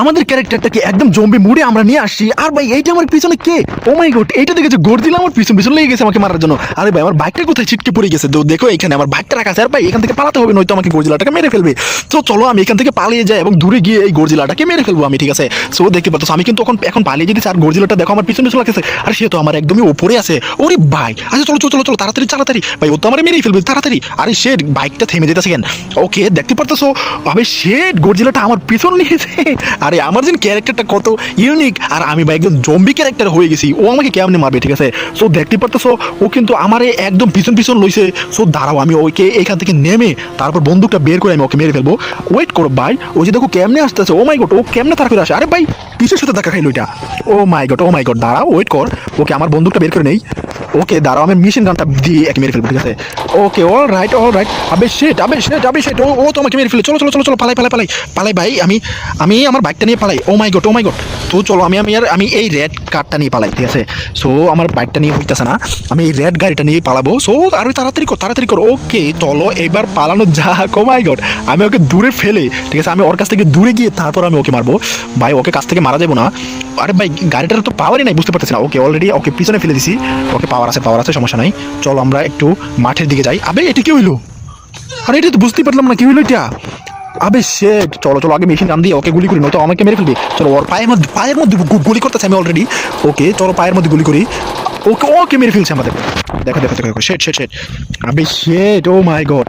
আমাদের ক্যারেক্টারটাকে একদম জম্বি মুড়ে আমরা নিয়ে আসছি। আর ভাই, এইটা আমার পিছনে কে? ও মাই গড এইটা দেখেছে গর্জিলা আমার পিছন পিছন লেগে গেছে আমাকে মারার জন্য। আরে ভাই, আমার বাইকটা কোথায় ছিটকে পড়ে গেছে? তো দেখো এখানে, আমার বাইকটা রাখা আছে। আর ভাই, এখান থেকে পালাতে হবে, নয়তো আমাকে গর্জিলাটাকে মেরে ফেলবে। তো চলো, আমি এখান থেকে পালিয়ে যাই এবং দূরে গিয়ে এই গর্জিলাটাকে মেরে ফেলব আমি, ঠিক আছে? সো দেখতে পাচ্ছ, আমি কিন্তু এখন এখন পালিয়ে যেতেছি। আর গর্জিলাটা দেখো, আমার পিছনে পিছনে লাগতেছে আর সে তো আমার একদমই উপরে আছে। ওরে ভাই আচ্ছা চলো চলো চলো চলো তাড়াতাড়ি তাড়াতাড়ি ভাই, ও তো আমার মেরেই ফেলবে, তাড়াতাড়ি। আরে, সে বাইকটা থেমে যেতেছে কেন? ওকে দেখতে পারতেছো? আবে সে গর্জিলাটা আমার পিছন নিয়েছে আরে আমার যে ক্যারেক্টারটা কত ইউনিক আর আমি ভাই একদম জম্বি ক্যারেক্টার হয়ে গেছি। ও আমাকে কেমনে মারবে, ঠিক আছে? সো দেখতে পারতেছো, ও কিন্তু আমারে একদম পিছন পিছন লইছে। সো দাঁড়াও, আমি ওকে এখান থেকে নেমে তারপর বন্দুকটা বের করে আমি ওকে মেরে ফেলব। ওয়েট করো, ভাই, ও যে দেখো কেমনে আসতেছে ও মাই গড ও কেমনে তার করে আসে? আরে ভাই কিসের সাথে দেখা খাইলো এটা। Oh my god oh my god দাঁড়াও ওয়েট কর, ওকে আমার বন্দুকটা বের করে নেই। ওকে, দাঁড়াও, আমি মেশিন গানটা দিয়ে একে মেরে ফেলব, ঠিক আছে? Okay all right all right আবে শেট আবে শেট আবে শেট ও ও তো আমাকে মেরে ফেলে চলো চলো চলো চলো, পালাই পালাই পালাই পালাই, ভাই, আমি আমি আমার বাইকটা নিয়ে পালাই ও my god oh my god তো চলো, আমি আমি আর, আমি এই রেড কারটা নিয়ে পালাই, ঠিক আছে? সো আমার বাইকটা নিয়ে হইতেছে না, আমি এই রেড গাড়িটা নিয়ে পালাবো সো আরও তাড়াতাড়ি কর তাড়াতাড়ি কর, ওকে, চলো, এবার পালানো যাক ও মাই গড আমি ওকে দূরে ফেলে, ঠিক আছে, আমি ওর কাছ থেকে দূরে গিয়ে তারপর আমি ওকে মারবো, ভাই, ওকে কাছ থেকে মারা যাব না, আরে ভাই, গাড়িটার তো পাওয়ারই নাই, বুঝতে পারতেছি না, ওকে অলরেডি ওকে পিছনে ফেলে দিছি, ওকে পাওয়ার আছে পাওয়ার আছে, সমস্যা নাই। চলো আমরা একটু মাঠের দিকে যাই। আবে, এটা কি হইল? আরে, এটা তো বুঝতেই পারলাম না, কি হইল এটা? আবে শেট চলো চলো, আগে মেশিন গান দিয়ে ওকে গুলি করি, নয়তো আমাকে মেরে ফেলবে। চলো, ওর পায়ের মধ্যে পায়ের মধ্যে গুলি করতেছে আমি অলরেডি ওকে, চলো, পায়ের মধ্যে গুলি করি। ওকে ওকে মেরে ফেলছে আমাদের। দেখো দেখো দেখো শেট শেট শেট আবে শেট ও মাই গড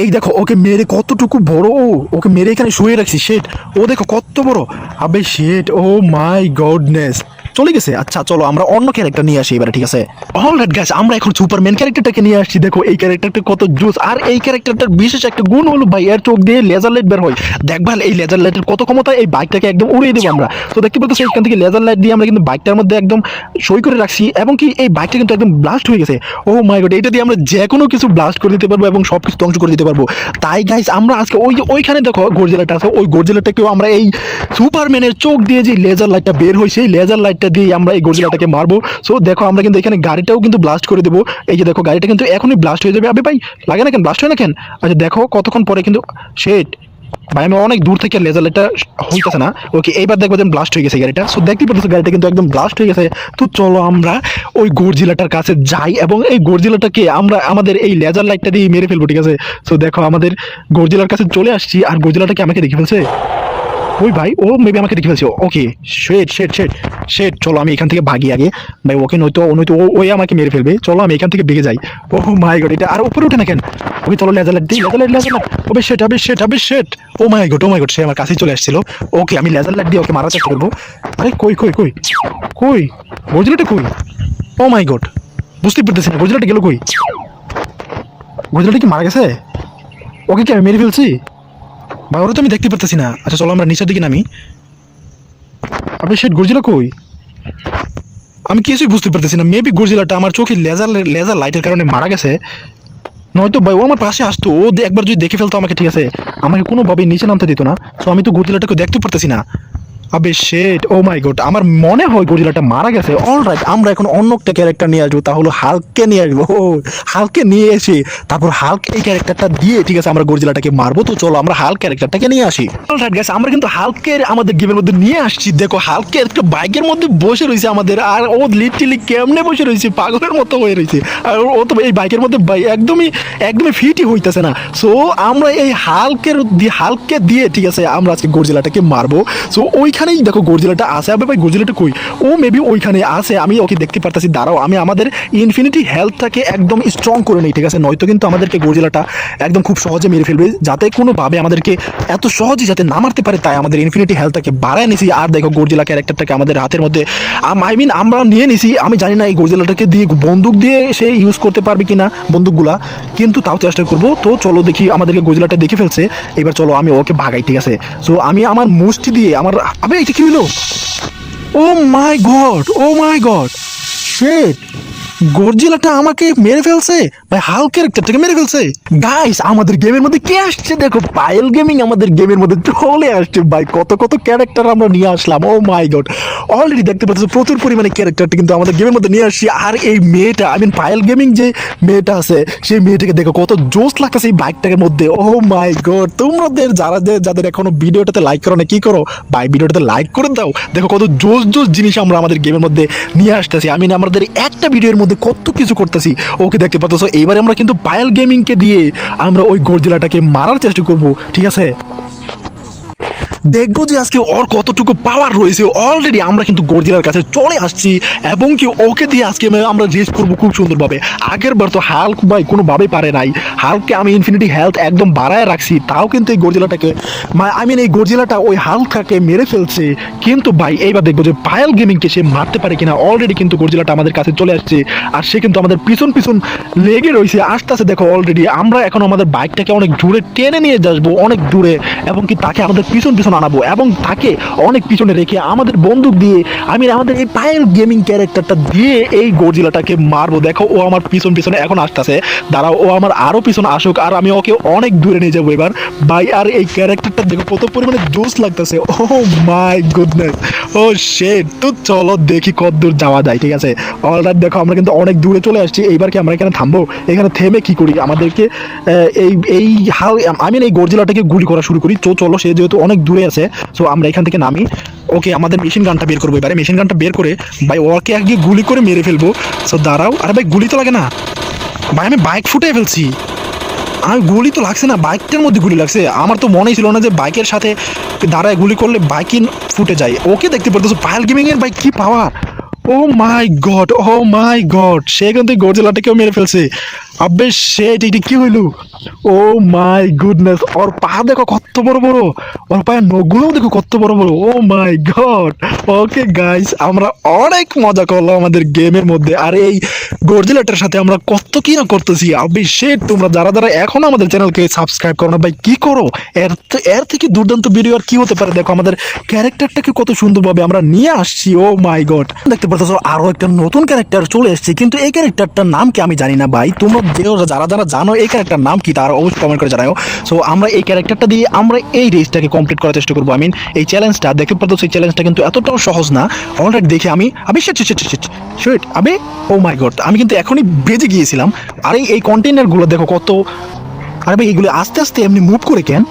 এই দেখো, ওকে মেরে কতটুকু বড়? ও ওকে মেরে এখানে শুয়ে রাখছি শেট ও দেখো, কত বড়। আবে শেট ও মাই গডনেস চলে গেছে? আচ্ছা চলো আমরা অন্য ক্যারেক্টার নিয়ে আসি এবারে, ঠিক আছে? অল রাইট গাইস আমরা এখন সুপারম্যান ক্যারেক্টারটাকে নিয়ে আসছি। দেখো, এই ক্যারেক্টারটা কত জুস আর এই ক্যারেক্টারটার বিশেষ একটা গুণ হলো ভাই এর চোখ দিয়ে লেজার লাইট বের হয়। দেখভাল এই লেজার লাইটের কত ক্ষমতা, এই বাইকটাকে একদম উড়িয়ে দেবো আমরা। তো দেখতে পাচ্ছি, এখান থেকে লেজার লাইট দিয়ে আমরা কিন্তু বাইকটার মধ্যে একদম সই করে রাখছি, এবং কি এই বাইকটা কিন্তু একদম ব্লাস্ট হয়ে গেছে। ও মাই গড এটা দিয়ে আমরা যে কোনো কিছু ব্লাস্ট করে দিতে পারব এবং সব কিছু ধ্বংস করে দিতে পারব। তাই গাইস আমরা আজকে ওই ওইখানে দেখো গর্জিলাটা আছে। ওই গর্জিলাটাকেও আমরা এই সুপারম্যানের চোখ দিয়ে যে লেজার লাইটটা বের হয়, সেই লেজার লাইটটা দিয়ে আমরা এই গর্জিলাটাকে মারবো। সো দেখো, আমরা কিন্তু এখানে গাড়িটাও কিন্তু ব্লাস্ট করে দেবো। এই যে দেখো, গাড়িটা কিন্তু এখনই ব্লাস্ট হয়ে যাবে। আবে ভাই, লাগে না কেন? ব্লাস্ট হয় না কেন? আচ্ছা দেখো, কতক্ষণ পরে কিন্তু শেট ভাই, আমি অনেক দূর থেকে লেজার লাইটটা হইতেছে না। ওকে এইবার দেখব যে ব্লাস্ট হয়ে গেছে গাড়িটা। সো দেখতে পাচ্ছ গাড়িটা কিন্তু একদম ব্লাস্ট হয়ে গেছে। তো চলো আমরা ওই গর্জিলাটার কাছে যাই এবং এই গর্জিলাটাকে আমরা আমাদের এই লেজার লাইটটা দিয়ে মেরে ফেলব, ঠিক আছে? সো দেখো, আমাদের গর্জিলার কাছে চলে আসছি। আর গর্জিলাটাকে আমাকে দেখে ফেলছে? ওই ভাই, ও মেবি আমাকে দেখে ফেলছে। ওকে শেট শেট শেট শেট চলো আমি এখান থেকে ভাগি আগে। ভাই, ওকে নয়তো, ও নয়তো ওই আমাকে মেরে ফেলবে। চলো আমি এখান থেকে বেগে যাই। ও মাই গড এটা আর উপরে ওঠে না কেন? ওকে চলো লেজার লাইট দিই লেজার লাইট লেজার লাইট ওবে শেট আবে শেট আবে শেট oh my god oh my god সে আমার কাছেই চলে আসছিল। ওকে আমি লেজার লাইট দিয়ে ওকে মারার চেষ্টা করব। আরে, কই কই কই? কই? গজলাটা কই? ও মাই গড বুঝতে পারতেছি না গজলাটা গেল কই? গজলাটা কি মারা গেছে? ওকে কি আমি মেরে ফেলছি? ওরা তো আমি দেখতে পারতেছি না। আচ্ছা চলো আমরা নিচের দিকে নামি। আপনি সেট গর্জিলা কই? আমি কিছুই বুঝতে পারতেছি না। মেবি গর্জিলাটা আমার চোখে লেজার লেজার লাইটের কারণে মারা গেছে। নয়তো ভাই, ও আমার পাশে আসতো। ও একবার যদি দেখে ফেলতো আমাকে, ঠিক আছে? আমাকে কোনোভাবেই নিচে নামতে দিত না। তো আমি তো গর্জিলাটাকে দেখতে পারতেছি না। আবে শেট ও মাই গড আমার মনে হয় গরিলাটা মারা গেছে। অল রাইট আমরা এখন অন্য একটা ক্যারেক্টার নিয়ে আসব তা হলো হালকে নিয়ে আসব। ও হালকে নিয়ে এসে, তারপর হালক এই ক্যারেক্টারটা দিয়ে, ঠিক আছে, আমরা গরিলাটাকে মারবো। তো চলো, আমরা হাল ক্যারেক্টারটাকে নিয়ে আসি। অল রাইট গাইস আমরা কিন্তু হালকের আমাদের গেমের মধ্যে নিয়ে আসছি। দেখো, হালকে একটা বাইকের মধ্যে বসে রয়েছে আমাদের, আর ও লিটারলি কেমনে বসে রয়েছে? পাগলের মতো হয়ে রয়েছে। আর ও তো এই বাইকের মধ্যে একদমই একদমই ফিটই হইতেছে না। সো আমরা এই হালকের হালকে দিয়ে, ঠিক আছে, আমরা আজকে গর্জিলাটাকে মারবো। সো ওইখানেই দেখো গর্জিলাটা আছে। আবে ভাই, গর্জিলাটা কই? ও মেবি ওইখানে আছে। আমি ওকে দেখতে পারতাছি, দাঁড়াও। আমি আমাদের ইনফিনিটি হেলথটাকে একদম স্ট্রং করে নিই, ঠিক আছে? নয়তো কিন্তু আমাদেরকে গর্জিলাটা একদম খুব সহজে মেরে ফেলবে, যাতে কোনোভাবে আমাদেরকে এত সহজে যাতে না মারতে পারে, তাই আমাদের ইনফিনিটি হেলথটাকে বাড়ায় নিছি। আর দেখো, গর্জিলা ক্যারেক্টারটাকে আমাদের হাতের মধ্যে আই মিন আমরা নিয়ে নিছি। আমি জানি না এই গর্জিলাটাকে দিয়ে বন্দুক দিয়ে সে ইউজ করতে পারবে কিনা বন্দুকগুলা, কিন্তু তাও চেষ্টা করব। তো চলো দেখি, আমাদেরকে গজিলাটা দেখে ফেলছে। এবার চলো আমি ওকে ভাগাই, ঠিক আছে? সো আমি আমার মুষ্টি দিয়ে, আমার আবে এটা কি হলো? ও my god oh my god শেট গর্জিলাটা আমাকে মেরে ফেলছে। ভাই, হাল ক্যারেক্টারটাকে মেরে ফেলছে। গাইস আমাদের গেমের মধ্যে কে আসছে? দেখো, পায়েল গেমিং আমাদের গেমের মধ্যে চলে আসছে। ভাই, কত কত ক্যারেক্টার আমরা নিয়ে আসলাম। ও মাই গড অলরেডি দেখতে পাচ্ছ, প্রচুর পরিমাণে ক্যারেক্টারটা কিন্তু আমাদের গেমের মধ্যে নিয়ে আসছি। আর এই মেয়েটা আই মিন পায়েল গেমিং যে মেয়েটা আছে, সেই মেয়েটাকে দেখো, কত জোস লাগতেছে এই বাইকটার মধ্যে। ও মাই গড তোমাদের, যারা যাদের এখনও ভিডিওটাতে লাইক করো না, কি করো? ভাই, ভিডিওটাতে লাইক করে দাও। দেখো, কত জোস জোস জিনিস আমরা আমাদের গেমের মধ্যে নিয়ে আসতেছি। আমি আমাদের একটা ভিডিওর মধ্যে কত কিছু করতেছি, ওকে দেখতে পাচ্ছ। এইবারে আমরা কিন্তু পায়েল গেমিংকে দিয়ে আমরা ওই গর্জিলাটাকে মারার চেষ্টা করব, ঠিক আছে? দেখব যে আজকে ওর কতটুকু পাওয়ার রয়েছে। অলরেডি আমরা কিন্তু গর্জিলার কাছে চলে আসছি এবং কি ওকে দিয়ে আজকে আমি- আমরা রেস করব খুব সুন্দরভাবে। আগের বার তো হাল্ক ভাই কোনোভাবেই পারে নাই। হাল্ককে আমি ইনফিনিটি হেলথ একদম বাড়ায় রাখছি, তাও কিন্তু এই গর্জিলাটাকে। আই মিন এই গর্জিলাটা ওই হাল্কটাকে মেরে ফেলছে। কিন্তু ভাই, এইবার দেখব যে পায়েল গেমিংকে সে মারতে পারে কিনা। অলরেডি কিন্তু গর্জিলাটা আমাদের কাছে চলে আসছে। আর সে কিন্তু আমাদের পিছন পিছন লেগে রয়েছে। আস্তে আস্তে দেখো অলরেডি আমরা এখন আমাদের বাইকটাকে অনেক দূরে টেনে নিয়ে যাব, অনেক দূরে। এবং কি তাকে আমাদের পিছন পিছন আনাবো এবং তাকে অনেক পিছনে রেখে আমাদের বন্দুক দিয়ে আমি আমাদের এই পায়েল গেমিং ক্যারেক্টারটা দিয়ে এই গর্জিলাটাকে মারবো। দেখো, ও আমার পিছন পিছনে এখন আসতেছে। দাঁড়াও, ও আমার আরও পিছনে আসুক আর আমি ওকে অনেক দূরে নিয়ে যাব এবার। ভাই, আর এই ক্যারেক্টারটা দেখো, কত পরিমাণে জোস লাগতেছে। ও মাই গুডনেস। ও শেট। তো চলো দেখি কত দূর যাওয়া যায়, ঠিক আছে? অলরাইট, দেখো, আমরা কিন্তু অনেক দূরে চলে আসছি। এইবার কি আমরা এখানে থামবো? এখানে থেমে কি করি? আমাদেরকে এই এই হাল আমি এই গর্জিলাটাকে গুলি করা শুরু করি। তো চলো, সে যেহেতু অনেক দূরে আছে। সো আমরা এখান থেকে নামি। ওকে আমাদের মেশিন গানটা বের করব এবারে। মেশিন গানটা বের করে ভাই ওকে আগে গুলি করে মেরে ফেলব। সো দাঁড়াও। আরে ভাই, গুলি তো লাগে না। ভাই, আমি বাইক ফুটে ফেলছি। আমি গুলি তো লাগছে না। বাইকটার মধ্যে গুলি লাগছে। আমার তো মনেই ছিল না যে বাইকের সাথে দাঁড়ায় গুলি করলে বাইকই ফুটে যায়। ওকে দেখতে পারতেছো, পায়েল গেমিং এর বাইক কি পাওয়ার oh my god oh my god সে কিন্তু গর্জেলাটাকেও মেরে ফেলছে। আবে সে এটা কি হইল? ও মাই গুডনেস, ওর পা দেখো কত বড় বড়। ওর পায়ের নখগুলোও দেখো কত বড় বড়। ও মাই গড। ওকে গাইস, আমরা অনেক মজা করলাম আমাদের গেমের মধ্যে। আর এই গর্জিলাটার সাথে আমরা কত কি না করতেছি। অভিষেক, তোমরা যারা যারা এখন আমাদের চ্যানেলকে সাবস্ক্রাইব করো না, ভাই, কি করো? এর এর থেকে দুর্দান্ত ভিডিও আর কি হতে পারে? দেখো, আমাদের ক্যারেক্টারটাকে কত সুন্দরভাবে আমরা নিয়ে আসছি। Oh my god. দেখতে পাচ্ছ আরও একটা নতুন ক্যারেক্টার চলে এসেছে। কিন্তু এই ক্যারেক্টারটার নাম কি আমি জানি না, ভাই। তোমরা যারা যারা জানো এই ক্যারেক্টার নাম কি, তার অবশ্যই কমেন্ট করে জানাও সো আমরা এই ক্যারেক্টারটা দিয়ে আমরা এই রেসটাকে কমপ্লিট করার চেষ্টা করব। আই মিন এই চ্যালেঞ্জটা দেখতে পাচ্ছ সেই চ্যালেঞ্জটা কিন্তু এতটাও সহজ না। অলরেডি দেখে আমি। আমি শিট আমি ও মাই গড আমি কিন্তু এখনই বেজে গিয়েছিলাম। আর, এই এই কন্টেনারগুলো দেখো কত। আরে ভাই, এগুলো আস্তে আস্তে এমনি মুভ করে কেন?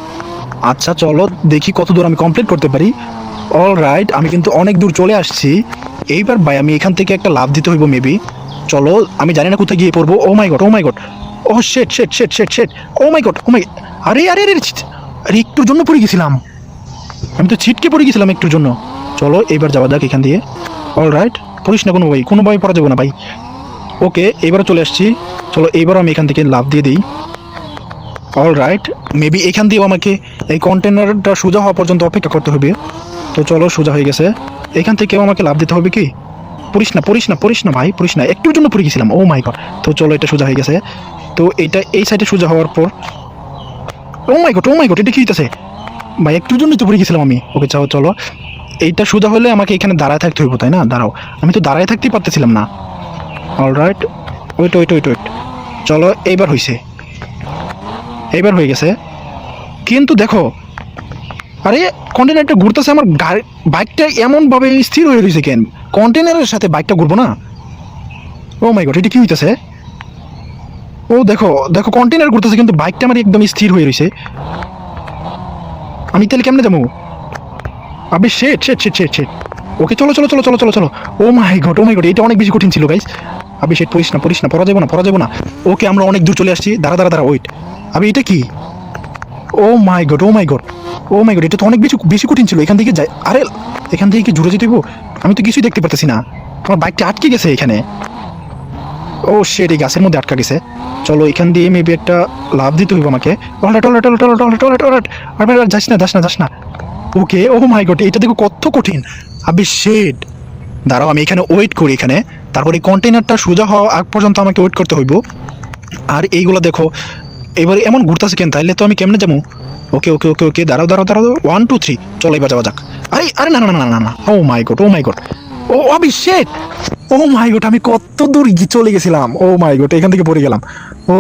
আচ্ছা চলো দেখি কত দূর আমি কমপ্লিট করতে পারি। অল রাইট আমি কিন্তু অনেক দূর চলে আসছি। এইবার ভাই, আমি এখান থেকে একটা লাভ দিতে হইব মেবি চলো, আমি জানি না কোথায় গিয়ে পড়ব। ও my god oh my god ও শেট শেট শেট শেট শেট ও মাই গড ও মাই আরে আরে আরে আরে, একটুর জন্য পড়ে গেছিলাম। আমি তো ছিটকে পড়ে গেছিলাম একটুর জন্য। চলো, এবার যাওয়া যাক এখান দিয়ে। অল রাইট পড়িস না কোনো ভাই কোনো ভাই পড়া যাব না ভাই। ওকে এবারে চলে আসছি। চলো এবার আমি এখান থেকে লাভ দিয়ে দিই। অল রাইট মেবি এখান দিয়েও আমাকে এই কন্টেনারটা সোজা হওয়া পর্যন্ত অপেক্ষা করতে হবে। তো চলো, সোজা হয়ে গেছে। এখান থেকেও আমাকে লাভ দিতে হবে কি? পড়িস না পড়িস না পড়িস না ভাই, পড়িস না। একটুর জন্য পড়ে গেছিলাম ও মাই গড তো চলো, এটা সোজা হয়ে গেছে। তো এটা এই সাইডে সোজা হওয়ার পর ও my god oh my god এটা কি হইতেছে? ভাই, একটুর জন্যই তো পড়ে গেছিলাম আমি। ওকে চাও চলো। এইটা সোজা হলে আমাকে এখানে দাঁড়ায় থাকতে হইব, তাই না? দাঁড়াও। আমি তো দাঁড়ায় থাকতেই পারতেছিলাম না। All right wait wait wait wait চলো, এইবার হয়েছে এইবার হয়ে গেছে। কিন্তু দেখো আরে কন্টেনারটা ঘুরতেছে আমার গাড়ি বাইকটা এমনভাবে স্থির হয়ে রয়েছে কেন? কন্টেনারের সাথে বাইকটা ঘুরবো না? ও মাই গড এটা কি হইতেছে? ও, দেখো দেখো কন্টেনার ঘুরতেছে, কিন্তু বাইকটা আমার একদম স্থির হয়ে রয়েছে আমি তাহলে কেমনে যাব? আবে শেট শেট শেট শেট শেট ওকে, চলো চলো চলো চলো চলো চলো। ও my god oh my god এটা অনেক বেশি কঠিন ছিল গাইস আবে শেট পড়িস না পড়িস না, পড়া যাব না, পড়া যাব না। ওকে, আমরা অনেক দূর চলে আসছি। দাঁড়া দাঁড়া দাঁড়া ওয়েট আবে, এটা কি? ও my god oh my god oh my god এটা তো অনেক বেশি বেশি কঠিন ছিল এখান থেকে যাই। আরে এখান থেকে কি জুড়ে যেতে? আমি তো কিছুই দেখতে পারতেছি না। আমার বাইকটা আটকে গেছে এখানে। ও শেট এই গাছের মধ্যে আটকা গেছে। চলো এখান দিয়ে মেবি একটা লাভ দিতে হইব আমাকে। Toilet toilet toilet toilet toilet toilet আরে আরে, যাস না যাস না যাস না। ওকে ও মাই গড এটা দেখো কত কঠিন। আবে শেড দাঁড়াও আমি এখানে ওয়েট করি এখানে। তারপরে কন্টেনারটা সোজা হওয়া আগ পর্যন্ত আমাকে ওয়েট করতে হইব। আর এইগুলো দেখো এবার এমন ঘুরতেছে কেন? তাইলে তো আমি কেমনে যাব? ওকে ওকে ওকে ওকে, দাঁড়াও দাঁড়াও দাঁড়াও ওয়ান টু থ্রি চলো এবার যাওয়া যাক। আরে আরে না না না না না oh my god oh my god ও শেট ও মাই গড আমি কত দূর চলে গেছিলাম। ও মাই গড এখান থেকে পড়ে গেলাম। ও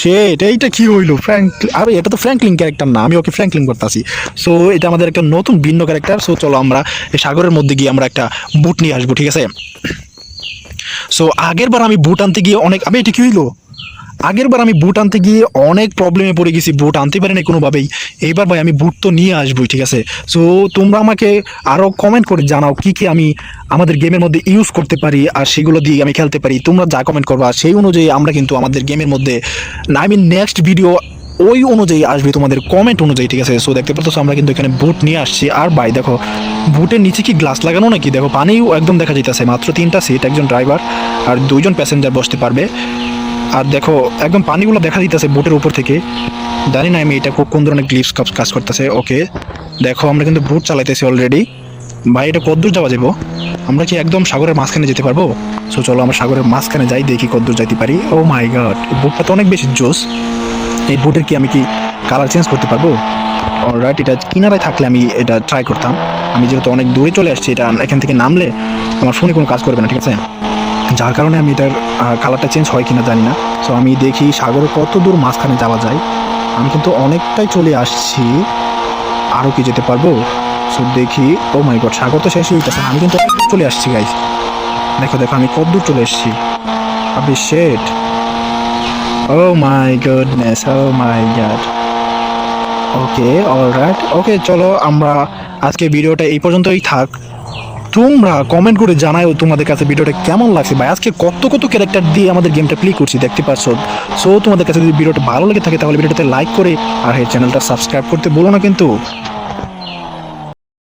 শেট এইটা কি হইল? ফ্র্যাঙ্ক আরে, এটা তো ফ্র্যাঙ্কলিন ক্যারেক্টার না, আমি ওকে ফ্র্যাঙ্কলিন করতেছি সো এটা আমাদের একটা নতুন ভিন্ন ক্যারেক্টার সো চলো আমরা এই সাগরের মধ্যে গিয়ে আমরা একটা বুট নিয়ে আসব, ঠিক আছে? সো আগের বার আমি বুট আনতে গিয়ে অনেক আমি এটা কি হইল? আগের বার আমি বুট আনতে গিয়ে অনেক প্রবলেমে পড়ে গেছি। বুট আনতে পারিনি কোনোভাবেই। এইবার ভাই আমি বুট তো নিয়ে আসবোই, ঠিক আছে? সো তোমরা আমাকে আরও কমেন্ট করে জানাও কি কি আমি আমাদের গেমের মধ্যে ইউজ করতে পারি আর সেগুলো দিয়ে আমি খেলতে পারি। তোমরা যা কমেন্ট করবা, সেই অনুযায়ী আমরা কিন্তু আমাদের গেমের মধ্যে আই মিন নেক্সট ভিডিও ওই অনুযায়ী আসবে তোমাদের কমেন্ট অনুযায়ী, ঠিক আছে? সো দেখতে পাচ্ছ, আমরা কিন্তু এখানে বুট নিয়ে আসছি। আর ভাই, দেখো বুটের নিচে কি গ্লাস লাগানো নাকি? দেখো, পানিও একদম দেখা যাইতেছে। মাত্র তিনটা সিট একজন ড্রাইভার আর দুইজন প্যাসেঞ্জার বসতে পারবে। আর দেখো, একদম পানিগুলো দেখা দিতেছে বোটের উপর থেকে। জানি না আমি এটা কোন ধরনের গ্লিপস কাপ কাজ করতেছে। ওকে, দেখো, আমরা কিন্তু বুট চালাইতেছি অলরেডি ভাই, এটা কদ্দূর যাওয়া যাব? আমরা কি একদম সাগরের মাঝখানে যেতে পারব? সো চলো আমরা সাগরের মাঝখানে যাই, দেখি কদ্দূর যাইতে পারি। ও মাই গড এই বুটটা তো অনেক বেশি জোস। এই বুটের কি আমি কি কালার চেঞ্জ করতে পারব? রাইট এটা কিনারায় থাকলে আমি এটা ট্রাই করতাম। আমি যেহেতু অনেক দূরে চলে আসছি, এটা এখান থেকে নামলে আমার ফোনে কোনো কাজ করবে না, ঠিক আছে? যার কারণে আমি এটার কালারটা চেঞ্জ হয় কিনা জানি না। সো আমি দেখি সাগরে কত দূর মাঝখানে যাওয়া যায়। আমি কিন্তু অনেকটাই চলে আসছি। আরও কি যেতে পারব? সো দেখি। ও মাই গড সাগর তো শেষ হয়ে আমি কিন্তু চলে আসছি গাইজ দেখো দেখো, আমি কত দূর চলে এসেছি। আপনি শেট ও my goodness oh my god okay all right okay চলো, আমরা আজকে ভিডিওটা এই পর্যন্তই থাক। তোমরা কমেন্ট করে জানাও তোমাদের কাছে ভিডিওটা কেমন লাগছে বা আজকে কত কত ক্যারেক্টার দিয়ে আমাদের গেমটা প্লে করছি, দেখতে পাচ্ছ? সো তোমাদের কাছে যদি ভিডিওটা ভালো লেগে থাকে, তাহলে ভিডিওটাতে লাইক করে আর এই চ্যানেলটা সাবস্ক্রাইব করতে বলো না কিন্তু।